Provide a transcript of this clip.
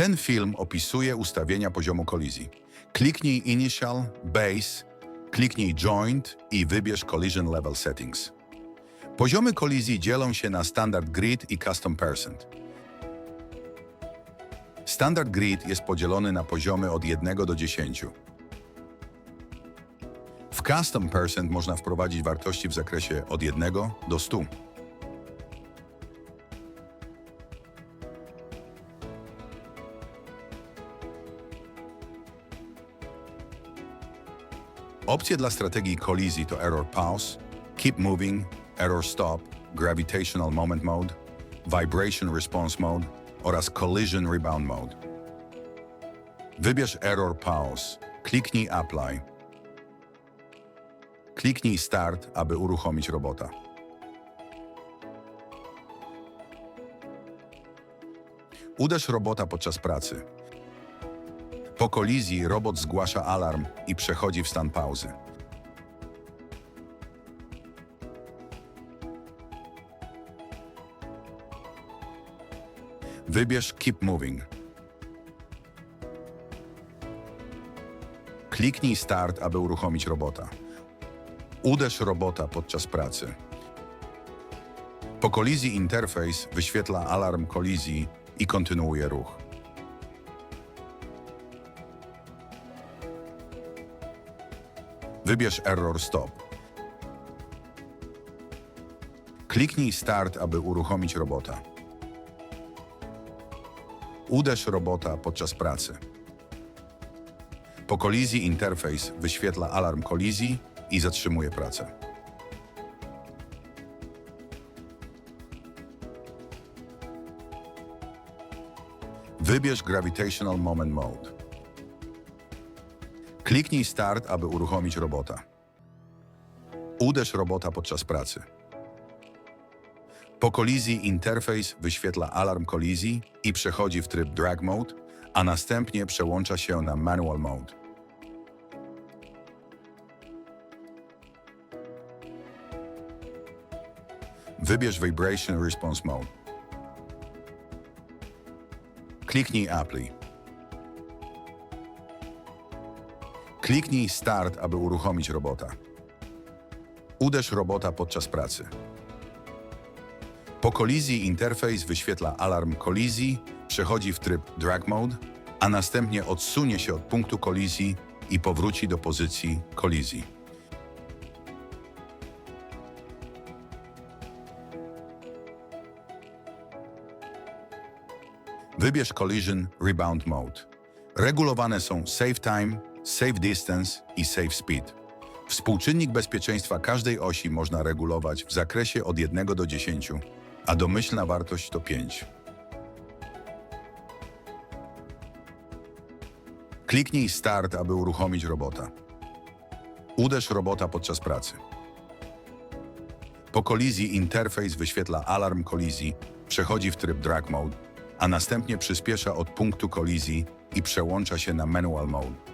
Ten film opisuje ustawienia poziomu kolizji. Kliknij Initial, Base, kliknij Joint i wybierz Collision Level Settings. Poziomy kolizji dzielą się na Standard Grid i Custom Percent. Standard Grid jest podzielony na poziomy od 1 do 10. W Custom Percent można wprowadzić wartości w zakresie od 1 do 100. Opcje dla strategii kolizji to Error Pause, Keep Moving, Error Stop, Gravitational Moment Mode, Vibration Response Mode oraz Collision Rebound Mode. Wybierz Error Pause, kliknij Apply. Kliknij Start, aby uruchomić robota. Uderz robota podczas pracy. Po kolizji robot zgłasza alarm i przechodzi w stan pauzy. Wybierz Keep Moving. Kliknij Start, aby uruchomić robota. Uderz robota podczas pracy. Po kolizji interfejs wyświetla alarm kolizji i kontynuuje ruch. Wybierz Error Stop. Kliknij Start, aby uruchomić robota. Uderz robota podczas pracy. Po kolizji interfejs wyświetla alarm kolizji i zatrzymuje pracę. Wybierz Gravitational Moment Mode. Kliknij Start, aby uruchomić robota. Uderz robota podczas pracy. Po kolizji interfejs wyświetla alarm kolizji i przechodzi w tryb Drag Mode, a następnie przełącza się na Manual Mode. Wybierz Vibration Response Mode. Kliknij Apply. Kliknij Start, aby uruchomić robota. Uderz robota podczas pracy. Po kolizji interfejs wyświetla alarm kolizji, przechodzi w tryb Drag Mode, a następnie odsunie się od punktu kolizji i powróci do pozycji kolizji. Wybierz Collision Rebound Mode. Regulowane są Save Time, Save Distance i Save Speed. Współczynnik bezpieczeństwa każdej osi można regulować w zakresie od 1 do 10, a domyślna wartość to 5. Kliknij Start, aby uruchomić robota. Uderz robota podczas pracy. Po kolizji interfejs wyświetla alarm kolizji, przechodzi w tryb Drag Mode, a następnie przyspiesza od punktu kolizji i przełącza się na Manual Mode.